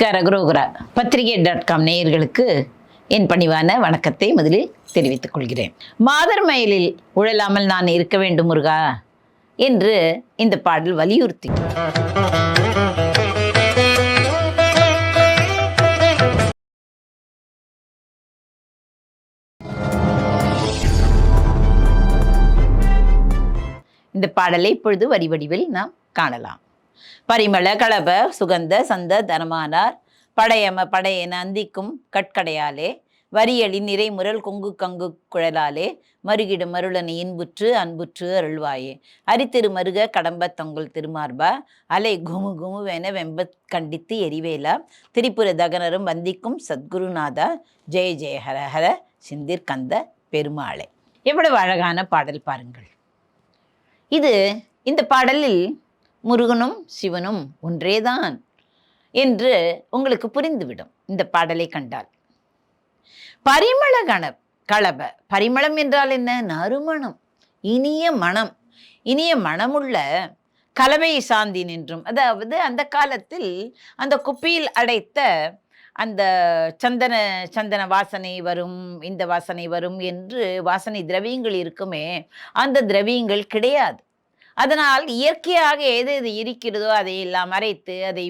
கரகுரோகுரா பத்திரிகை dot com நேயர்களுக்கு என் பணிவான வணக்கத்தை முதலில் தெரிவித்துக் கொள்கிறேன். மாதர் மயிலில் உழலாமல் நான் இருக்க வேண்டும் முருகா என்று இந்த பாடல் வலியுறுத்தி. இந்த பாடலை இப்பொழுது வரி வடிவில் நாம் காணலாம். பரிமள களப சுகந்த சந்த தனமானார் படையம படையென அந்திக்கும் கட்கடையாலே வரியளி நிறைமுரல் கொங்கு கங்கு குழலாலே மருகிடு மருளனை இன்புற்று அன்புற்று அருள்வாயே. அரித்திரு மருக கடம்ப தொங்கல் திருமார்பா அலை குமு குமுவென வெம்பத் கண்டித்து எரிவேலா. திரிபுர தகனரும் வந்திக்கும் சத்குருநாதா ஜெய ஜெய ஹர ஹர சிந்திர் கந்த பெருமாளே. எவ்வளவு அழகான பாடல் பாருங்கள். இது இந்த பாடலில் முருகனும் சிவனும் ஒன்றேதான் என்று உங்களுக்கு புரிந்துவிடும். இந்த பாடலை கண்டால். பரிமள கண களப பரிமளம் என்றால் என்ன? நறுமணம். இனிய மனம். இனிய மனமுள்ள கலவை சாந்தி நின்றும். அதாவது அந்த காலத்தில் அந்த குப்பியில் அடைத்த அந்த சந்தன சந்தன வாசனை வரும் இந்த வாசனை வரும் என்று வாசனை திரவியங்கள் இருக்குமே அந்த திரவியங்கள் கிடையாது. அதனால் இயற்கையாக எது எது இருக்கிறதோ அதை எல்லாம் அரைத்து அதை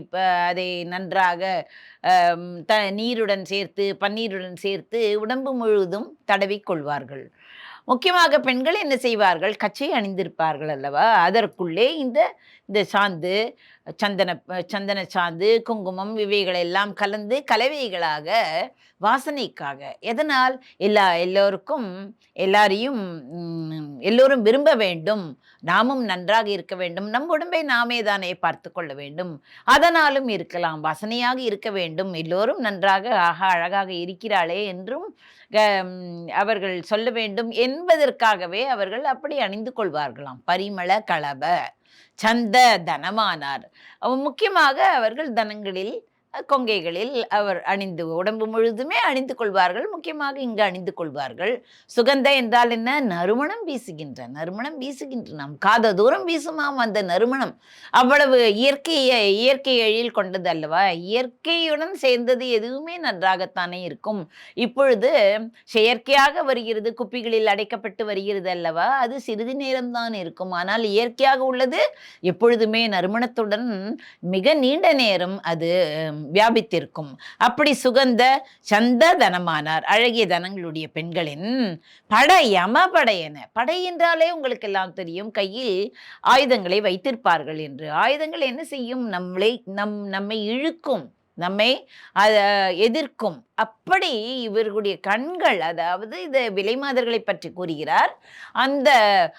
அதை நன்றாக த நீருடன் சேர்த்து பன்னீருடன் சேர்த்து உடம்பு முழுவதும் தடவிக்கொள்வார்கள் முக்கியமாக பெண்கள் என்ன செய்வார்கள்? கச்சை அணிந்திருப்பார்கள் அல்லவா? அதற்குள்ளே இந்த இந்த சாந்து சந்தன சந்தன சாந்து குங்குமம் இவைகளெல்லாம் கலந்து கலவைகளாக வாசனைக்காக. எதனால்? எல்லா எல்லோருக்கும் எல்லாரையும் எல்லோரும் விரும்ப வேண்டும். நாமும் நன்றாக இருக்க வேண்டும். நம் உடம்பை நாமே தானே பார்த்து கொள்ள வேண்டும். அதனாலும் இருக்கலாம். வாசனையாக இருக்க வேண்டும். எல்லோரும் நன்றாக ஆக அழகாக இருக்கிறாளே என்றும் க- அவர்கள் சொல்ல வேண்டும். என்பதற்காகவே அவர்கள் அப்படி அணிந்து கொள்வார்களாம். பரிமள கலப. சந்த தனமானார் முக்கியமாக அவர்கள் தனங்களில் கொங்கைகளில் அவர் அணிந்து உடம்பு முழுதுமே அணிந்து கொள்வார்கள். முக்கியமாக இங்கு அணிந்து கொள்வார்கள். சுகந்த என்றால் என்ன? நறுமணம் வீசுகின்ற நறுமணம் வீசுகின்ற. நாம் காத தூரம் வீசுமாம் அந்த நறுமணம். அவ்வளவு இயற்கையை இயற்கை எழில் கொண்டது அல்லவா? இயற்கையுடன் சேர்ந்தது எதுவுமே நன்றாகத்தானே இருக்கும். இப்பொழுது செயற்கையாக வருகிறது குப்பிகளில் அடைக்கப்பட்டு வருகிறது அல்லவா? அது சிறிது நேரம்தான் இருக்கும். ஆனால் இயற்கையாக உள்ளது எப்பொழுதுமே நறுமணத்துடன் மிக நீண்ட நேரம் அது வியாபித்திருக்கும். அப்படி சுகந்த சந்த தனமானார் அழகிய தனங்களுடைய பெண்களின் பட யம படையென படை என்றாலே உங்களுக்கு எல்லாம் தெரியும். கையில் ஆயுதங்களை வைத்திருப்பார்கள் என்று. ஆயுதங்கள் என்ன செய்யும்? நம்மளை நம் நம்மை இழுக்கும். நம்மை அதை எதிர்க்கும். அப்படி இவர்களுடைய கண்கள் அதாவது இது விலைமாதர்களை பற்றி கூறுகிறார். அந்த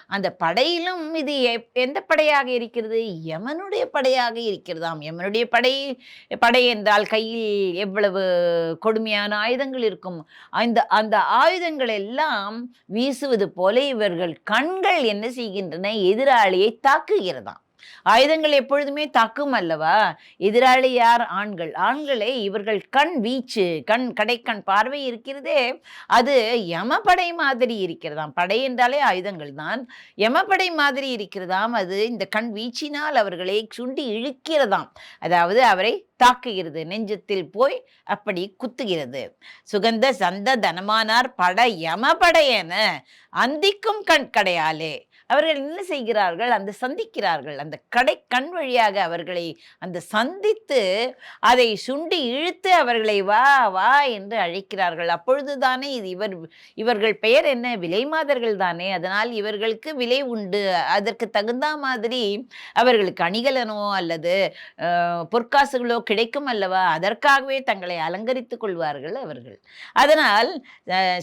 அந்த படையிலும் இது எப்- எந்த படையாக இருக்கிறது? யமனுடைய படையாக இருக்கிறதாம். யமனுடைய படை படை என்றால் கையில் எவ்வளவு கொடுமையான ஆயுதங்கள் இருக்கும். அந்த அந்த ஆயுதங்கள் எல்லாம் வீசுவது போல இவர்கள் கண்கள் என்ன செய்கின்றன? எதிராளியை தாக்குகிறதாம். ஆயுதங்கள் எப்பொழுதுமே தாக்கும் அல்லவா? எதிராளி யார்? ஆண்கள். ஆண்களை இவர்கள் கண் வீச்சு கண் கடைக்கண் பார்வை இருக்கிறதே அது யமபடை மாதிரி இருக்கிறதாம். படை என்றாலே ஆயுதங்கள் தான். யமபடை மாதிரி இருக்கிறதாம். அது இந்த கண் வீச்சினால் அவர்களை சுண்டி இழுக்கிறதாம். அதாவது அவரை தாக்குகிறது. நெஞ்சத்தில் போய் அப்படி குத்துகிறது. சுகந்த சந்த தனமானார் பட யமபடையன அந்திக்கும் கண் கடையாலே. அவர்கள் என்ன செய்கிறார்கள்? அந்த சந்திக்கிறார்கள். அந்த கடை கண் வழியாக அவர்களை அந்த சந்தித்து அதை சுண்டி இழுத்து அவர்களை வா வா என்று அழைக்கிறார்கள். அப்பொழுதுதானே இது இவர் இவர்கள் பெயர் என்ன? விலை மாதர்கள் தானே. அதனால் இவர்களுக்கு விலை உண்டு. அதற்கு தகுந்த மாதிரி அவர்களுக்கு அணிகலனோ அல்லது பொற்காசுகளோ கிடைக்கும் அல்லவா? அதற்காகவே தங்களை அலங்கரித்துக் கொள்வார்கள் அவர்கள். அதனால்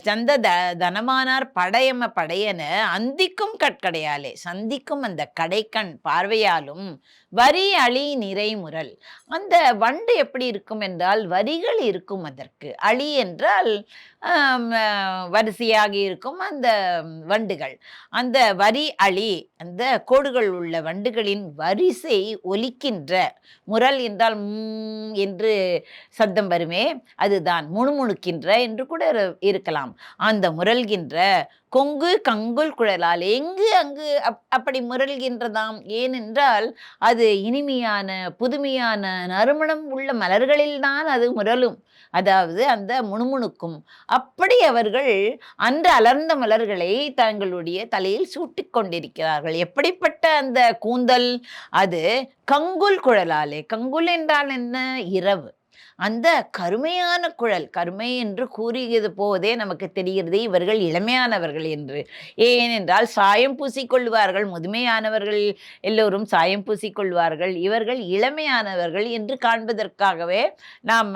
சந்த த தனமானார் படையம படையென அந்திக்கும் கட்கடையாலே சந்திக்கும் அந்த கடைக்கண் பார்வையாலும் வரி அழி நிறைமுறல் அந்த வண்டு எப்படி இருக்கும் என்றால் வரிகள் இருக்கும் அதற்கு. அழி என்றால் வரிசையாக இருக்கும் அந்த வண்டுகள். அந்த வரி அழி அந்த கோடுகள் உள்ள வண்டுகளின் வரிசை ஒலிக்கின்ற முரல் என்றால் என்று சத்தம் வருமே அதுதான் முணுமுணுக்கின்ற என்று கூட இருக்கலாம். அந்த முரல்கின்ற கொங்கு கங்குல் குழலால் எங்கு அங்கு அப் அப்படி முரல்கின்றதாம்? ஏனென்றால் அது இனிமையான புதுமையான நறுமணம் உள்ள மலர்களில்தான் அது முரலும். அதாவது அந்த முணுமுணுக்கும். அப்படி அவர்கள் அந்த அலர்ந்த மலர்களை தங்களுடைய தலையில் சூட்டிக் கொண்டிருக்கிறார்கள். எப்படிப்பட்ட அந்த கூந்தல்? அது கங்குல் குழலாலே. கங்குல் என்றால் என்ன? இரவு. அந்த கருமையான குழல் கருமை என்று கூறியது போதே நமக்கு தெரிகிறது இவர்கள் இளமையானவர்கள் என்று. ஏனென்றால் சாயம் பூசிக்கொள்வார்கள் முதுமையானவர்கள் எல்லோரும் சாயம் பூசிக்கொள்வார்கள். இவர்கள் இளமையானவர்கள் என்று காண்பதற்காகவே நாம்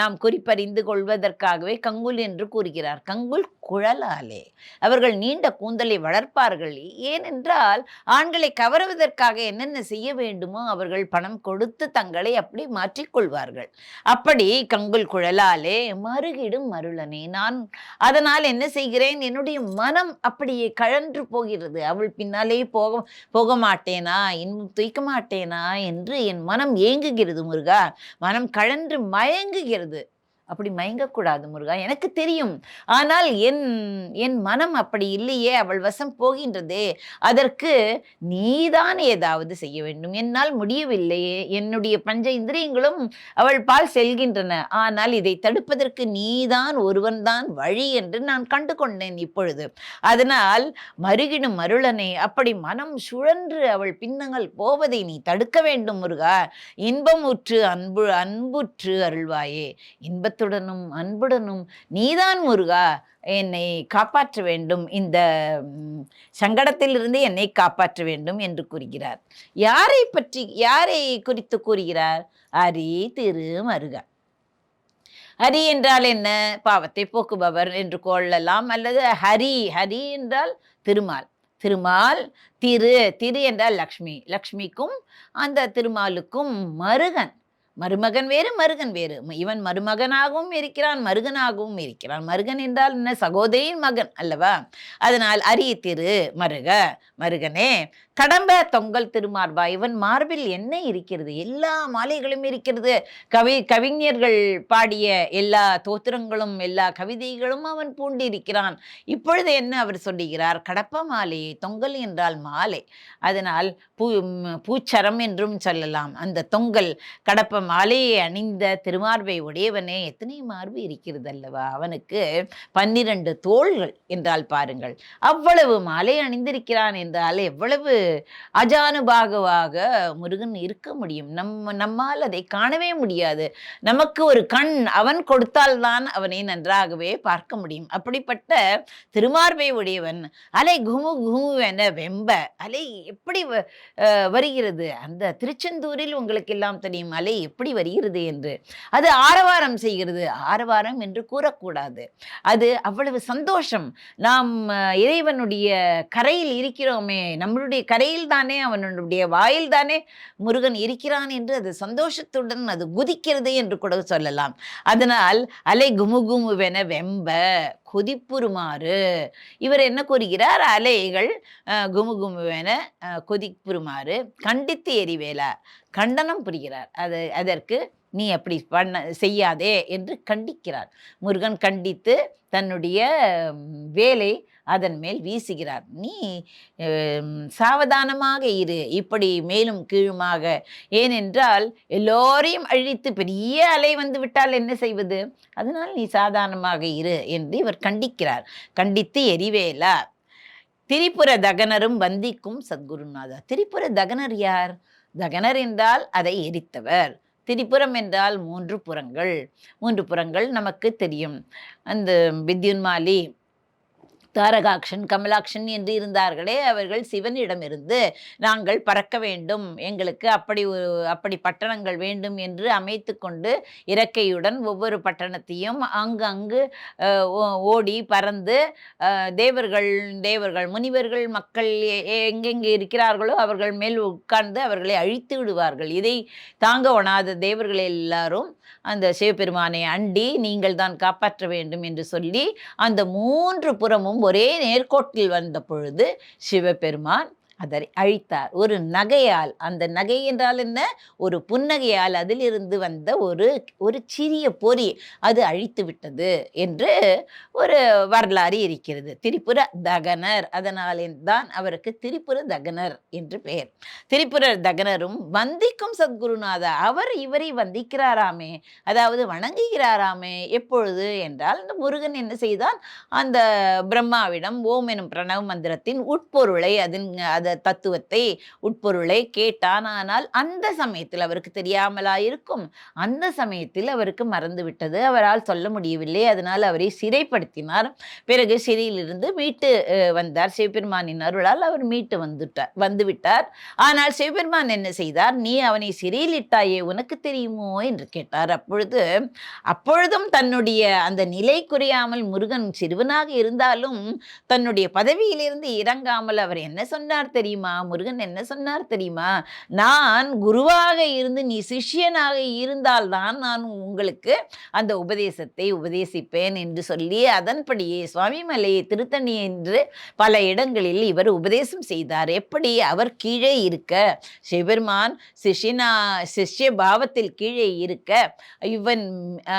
நாம் குறிப்பறிந்து கொள்வதற்காகவே கங்குல் என்று கூறுகிறார். கங்குல் குழலாலே. அவர்கள் நீண்ட கூந்தலை வளர்ப்பார்கள். ஏனென்றால் ஆண்களை கவருவதற்காக என்னென்ன செய்ய வேண்டுமோ அவர்கள் பணம் கொடுத்து தங்களை அப்படி மாற்றிக்கொள்வார்கள். அப்படி கங்குல் குழலாலே மருகிடும் மருளனே நான் அதனால் என்ன செய்கிறேன்? என்னுடைய மனம் அப்படியே கழன்று போகிறது. அவள் பின்னாலே போக போக மாட்டேனா? இன்னும் துய்க்க மாட்டேனா? என்று என் மனம் ஏங்குகிறது முருகா. மனம் கழன்று மயங்குகிறது. அப்படி மயங்கக்கூடாது முருகா. எனக்கு தெரியும். ஆனால் என் என் மனம் அப்படி இல்லையே அவள் வசம் போகின்றதே. அதற்கு நீதான் ஏதாவது செய்ய வேண்டும். என்னால் முடியவில்லையே என்னுடைய பஞ்ச இந்திரியங்களும் அவள் பால் செல்கின்றன. ஆனால் இதை தடுப்பதற்கு நீதான் ஒருவன்தான் வழி என்று நான் கண்டு கொண்டேன் இப்பொழுது. அதனால் மருகிடும் மருளனை அப்படி மனம் சுழன்று அவள் பின்னங்கள் போவதை நீ தடுக்க வேண்டும் முருகா. இன்பமுற்று அன்பு அன்புற்று அருள்வாயே. இன்பத்துடனும் அன்புடனும் நீதான் முருகா என்னை காப்பாற்ற வேண்டும். இந்த சங்கடத்திலிருந்து என்னை காப்பாற்ற வேண்டும் என்று கூறுகிறார். யாரை பற்றி யாரை குறித்து கூறுகிறார்? அரி திரு மருகா. ஹரி என்றால் என்ன? பாவத்தை போக்குபவர் என்று கொள்ளலாம் அல்லது ஹரி ஹரி என்றால் திருமால். திருமால் திரு திரு என்றால் லக்ஷ்மி. லக்ஷ்மிக்கும் அந்த திருமாலுக்கும் மருகன். மருமகன் வேறு மருகன் வேறு. இவன் மருமகனாகவும் இருக்கிறான் மருகனாகவும் இருக்கிறான். மருகன் என்றால் என்ன? சகோதரியின் மகன் அல்லவா? அதனால் அரிய திரு மருக. மருகனே கடம்ப தொங்கல் திருமார்பா இவன் மார்பில் என்ன இருக்கிறது? எல்லா மாலைகளும் இருக்கிறது. கவி கவிஞர்கள் பாடிய எல்லா தோத்திரங்களும் எல்லா கவிதைகளும் அவன் பூண்டிருக்கிறான். இப்பொழுது என்ன அவர் சொல்லுகிறார்? கடப்ப மாலையை தொங்கல் என்றால் மாலை. அதனால் பூ பூச்சரம் என்றும் சொல்லலாம். அந்த தொங்கல் கடப்ப மாலையை அணிந்த திருமார்பை உடையவனே எத்தனை மார்பு இருக்கிறது அல்லவா அவனுக்கு பன்னிரண்டு தோள்கள் என்றால் பாருங்கள். அவ்வளவு மாலை அணிந்திருக்கிறான் என்றால் எவ்வளவு அஜானுபாகவாக முருகன் இருக்க முடியும். நம்ம நம்மால் அதை காணவே முடியாது. நமக்கு ஒரு கண் அவன் கொடுத்தால்தான் அவனை நன்றாகவே பார்க்க முடியும். அப்படிப்பட்ட திருமார்பை உடையவன் அலை குமு குமுவென வெம்ப அலை எப்படி வருகிறது? அந்த திருச்செந்தூரில் உங்களுக்கு எல்லாம் தெரியும் அலை எப்படி வருகிறது என்று. அது ஆரவாரம் செய்கிறது. ஆரவாரம் என்று கூறக்கூடாது. அது அவ்வளவு சந்தோஷம். நாம் இறைவனுடைய கரையில் இருக்கிறோமே நம்மளுடைய கரையில் தானே அவனுடைய வாயில் தானே முருகன் இருக்கிறான் என்று அது சந்தோஷத்துடன் அது குதிக்கிறது என்று கூட சொல்லலாம். அதனால் அலை குமுகுமுவென வெம்ப கொதிப்புறுமாறு. இவர் என்ன கூறுகிறார்? அலைகள் குமுகுமுவென அஹ், கொதிப்புறுமாறு கண்டித்து எரிவேலா கண்டனம் புரிகிறார். அது அதற்கு நீ அப்படி பண்ண செய்யாதே என்று கண்டிக்கிறார். முருகன் கண்டித்து தன்னுடைய வேலை அதன் மேல் வீசுகிறார். நீ சாவதானமாக இரு. இப்படி மேலும் கீழுமாக. ஏனென்றால் எல்லோரையும் அழித்து பெரிய அலை வந்து விட்டால் என்ன செய்வது? அதனால் நீ சாதாரணமாக இரு என்று இவர் கண்டிக்கிறார். கண்டித்து எரிவேலா திரிபுர தகனரும் வந்திக்கும் சத்குருநாதா. திரிபுர தகனர் யார்? தகனர் என்றால் அதை எரித்தவர். திரிபுரம் என்றால் மூன்று புறங்கள். மூன்று புறங்கள் நமக்கு தெரியும். அந்த வித்யுன்மாலி தாரகாக்ஷன் கமலாக்ஷன் என்று இருந்தார்களே அவர்கள் சிவனிடமிருந்து நாங்கள் பறக்க வேண்டும் எங்களுக்கு அப்படி ஒரு அப்படி பட்டணங்கள் வேண்டும் என்று அமைத்து கொண்டு இறக்கையுடன் ஒவ்வொரு பட்டணத்தையும் அங்கு அங்கு ஓ- ஓடி பறந்து தேவர்கள் தேவர்கள் முனிவர்கள் மக்கள் எங்கெங்கே இருக்கிறார்களோ அவர்கள் மேல் உட்கார்ந்து அவர்களை அழித்து விடுவார்கள். இதை தாங்க ஒணாத தேவர்கள் எல்லாரும் அந்த சிவபெருமானை அண்டி நீங்கள் தான் காப்பாற்ற வேண்டும் என்று சொல்லி அந்த மூன்று புறமும் ஒரே நேர்கோட்டில் வந்த பொழுது சிவபெருமான் அதை அழித்தார். ஒரு நகையால் அந்த நகை என்றால் என்ன? ஒரு புன்னகையால் அதிலிருந்து வந்த ஒரு ஒரு சிறிய பொறி அது அழித்து விட்டது என்று ஒரு வரலாறு இருக்கிறது. திரிபுர தகனர் அதனால் தான் அவருக்கு திரிபுர தகனர் என்று பெயர். திரிபுர தகனரும் வந்திக்கும் சத்குருநாதா அவர் இவரை வந்திக்கிறாராமே அதாவது வணங்குகிறாராமே எப்பொழுது என்றால் இந்த முருகன் என்ன செய்தான்? அந்த பிரம்மாவிடம் ஓம் எனும் பிரணவ மந்திரத்தின் உட்பொருளை அதன் அது தத்துவத்தை உட்பொருளை கேட்டான். ஆனால் அந்த சமயத்தில் அவருக்கு தெரியாமலாயிருக்கும். அந்த சமயத்தில் அவருக்கு மறந்து விட்டது அவரால் சொல்ல முடியவில்லை. அதனால் அவரை சிறைப்படுத்தினார். பிறகு சிறையிலிருந்து மீட்டு வந்தார். சிவபெருமானின் அருளால் அவர் மீட்டு வந்துட்டார் வந்துவிட்டார். ஆனால் சிவபெருமான் என்ன செய்தார்? நீ அவனை சிறையில் இட்டாயே உனக்கு தெரியுமோ? என்று கேட்டார். அப்பொழுது அப்பொழுதும் தன்னுடைய அந்த நிலை குறையாமல் முருகன் சிறுவனாக இருந்தாலும் தன்னுடைய பதவியிலிருந்து இறங்காமல் அவர் என்ன சொன்னார் தெரியுமா? முருகன் என்ன சொன்னார் தெரியுமா? நான் குருவாக இருந்து நீ சிஷ்யனாக இருந்தால்தான் நான் உங்களுக்கு அந்த உபதேசத்தை உபதேசிப்பேன் என்று சொல்லி அதன்படியே சுவாமிமலையை திருத்தணி என்று பல இடங்களில் இவர் உபதேசம் செய்தார். எப்படி அவர் கீழே இருக்க? சிவபெருமான் சிஷ்யனா சிஷ்ய பாவத்தில் கீழே இருக்க இவன்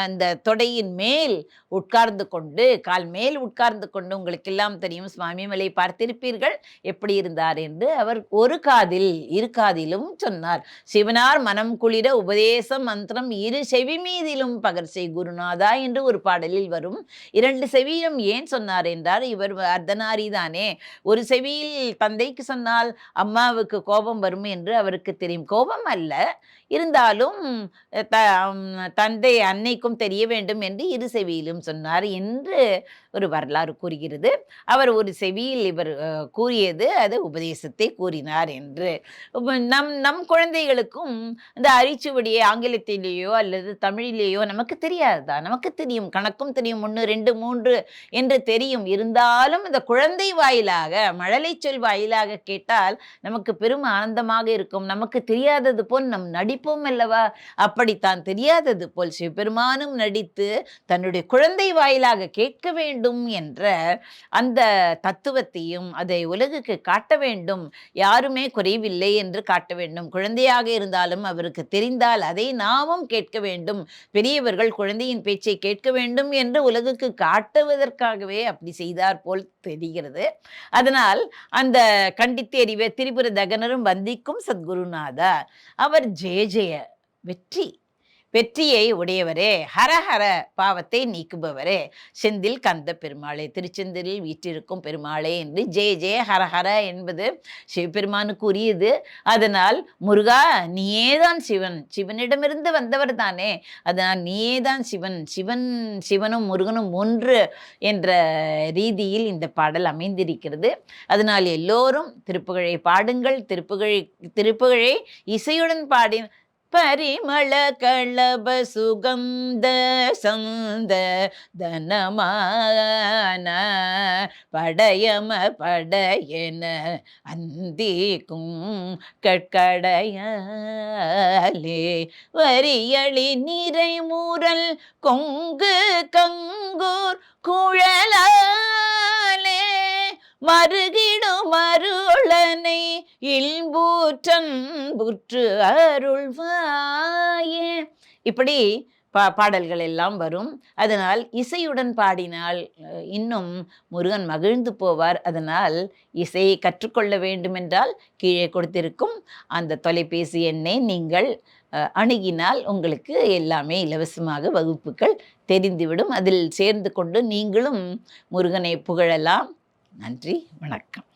அந்த தொடையின் மேல் உட்கார்ந்து கொண்டு கால் மேல் உட்கார்ந்து கொண்டு உங்களுக்கு எல்லாம் தெரியும் சுவாமிமலை பார்த்திருப்பீர்கள். எப்படி இருந்தார் என்று அவர் ஒரு காதில் இரு காதிலும் சொன்னார். சிவனார் மனம் குளிர உபதேச மந்திரம் இரு செவி மீதிலும் பகர்சை குருநாதா என்று ஒரு பாடலில் வரும். இரண்டு செவியும் ஏன் சொன்னார்? என்றார். இவர் அர்த்தனாரி தானே. ஒரு செவியில் தந்தைக்கு சொன்னால் அம்மாவுக்கு கோபம் வரும் என்று அவருக்கு தெரியும். கோபம் அல்ல. இருந்தாலும் த தந்தை அன்னைக்கும் தெரிய வேண்டும் என்று இரு செவியிலும் சொன்னார் என்று ஒரு வரலாறு கூறுகிறது. அவர் ஒரு செவியில் இவர் கூறியது அது உபதேசம் உபதேசத்தை கூறினார் என்று. நம் நம் குழந்தைகளுக்கும் இந்த அரிச்சுவடியை ஆங்கிலத்திலேயோ அல்லது தமிழிலேயோ நமக்கு தெரியாதா? நமக்கு தெரியும் கணக்கும் தெரியும் ஒன்று ரெண்டு மூன்று என்று தெரியும். இருந்தாலும் இந்த குழந்தை வாயிலாக மழலை சொல் வாயிலாக கேட்டால் நமக்கு பெரும் ஆனந்தமாக இருக்கும். நமக்கு தெரியாதது போல் நம் நடிப்போம் அல்லவா? அப்படித்தான் தெரியாதது போல் சிவபெருமானும் நடித்து தன்னுடைய குழந்தை வாயிலாக கேட்க வேண்டும் என்ற அந்த தத்துவத்தையும் அதை உலகுக்கு காட்ட வேண்டும் யாருமே குறைவில்லை என்று காட்ட வேண்டும். குழந்தையாக இருந்தாலும் அவருக்கு தெரிந்தால் அதை நாமும் கேட்க வேண்டும். பெரியவர்கள் குழந்தையின் பேச்சை கேட்க வேண்டும் என்று உலகுக்கு காட்டுவதற்காகவே அப்படி செய்தார் போல் தெரிகிறது. அதனால் அந்த கண்டித்து அறிவ திரிபுர தகனரும் வந்திக்கும் சத்குருநாதா. அவர் ஜெய ஜெய வெற்றி. வெற்றியை உடையவரே ஹரஹர பாவத்தை நீக்குபவரே. செந்தில் கந்த பெருமாளே திருச்செந்திரில் வீற்றிருக்கும் பெருமாளே என்று ஜெய ஜெய ஹரஹர என்பது சிவபெருமானுக்கு உரியது அதனால் முருகா நீயேதான் சிவன். சிவனிடமிருந்து வந்தவர் தானே. அதனால் நீயேதான் சிவன். சிவன் சிவனும் முருகனும் ஒன்று என்ற ரீதியில் இந்த பாடல் அமைந்திருக்கிறது. அதனால் எல்லோரும் திருப்புகழை பாடுங்கள். திருப்புகழை திருப்புகழை இசையுடன் பாடி பரிமள களப சுகந்த சந்த தனமான படையம படையன அந்திக்கும் கட்கடையாலே வரியளி நிறைமுறல் கொங்கு கங்கூர் குழலாலே. மருகிடும் அருளனை இல்பூற்றன் புற்று அருள்வாயே. இப்படி பா பாடல்கள் எல்லாம் வரும். அதனால் இசையுடன் பாடினால் இன்னும் முருகன் மகிழ்ந்து போவார். அதனால் இசையை கற்றுக்கொள்ள வேண்டுமென்றால் கீழே கொடுத்திருக்கும் அந்த தொலைபேசி எண்ணை நீங்கள் அணுகினால் உங்களுக்கு எல்லாமே இலவசமாக வகுப்புகள் தெரிந்துவிடும். அதில் சேர்ந்து கொண்டு நீங்களும் முருகனை புகழலாம். நன்றி வணக்கம்.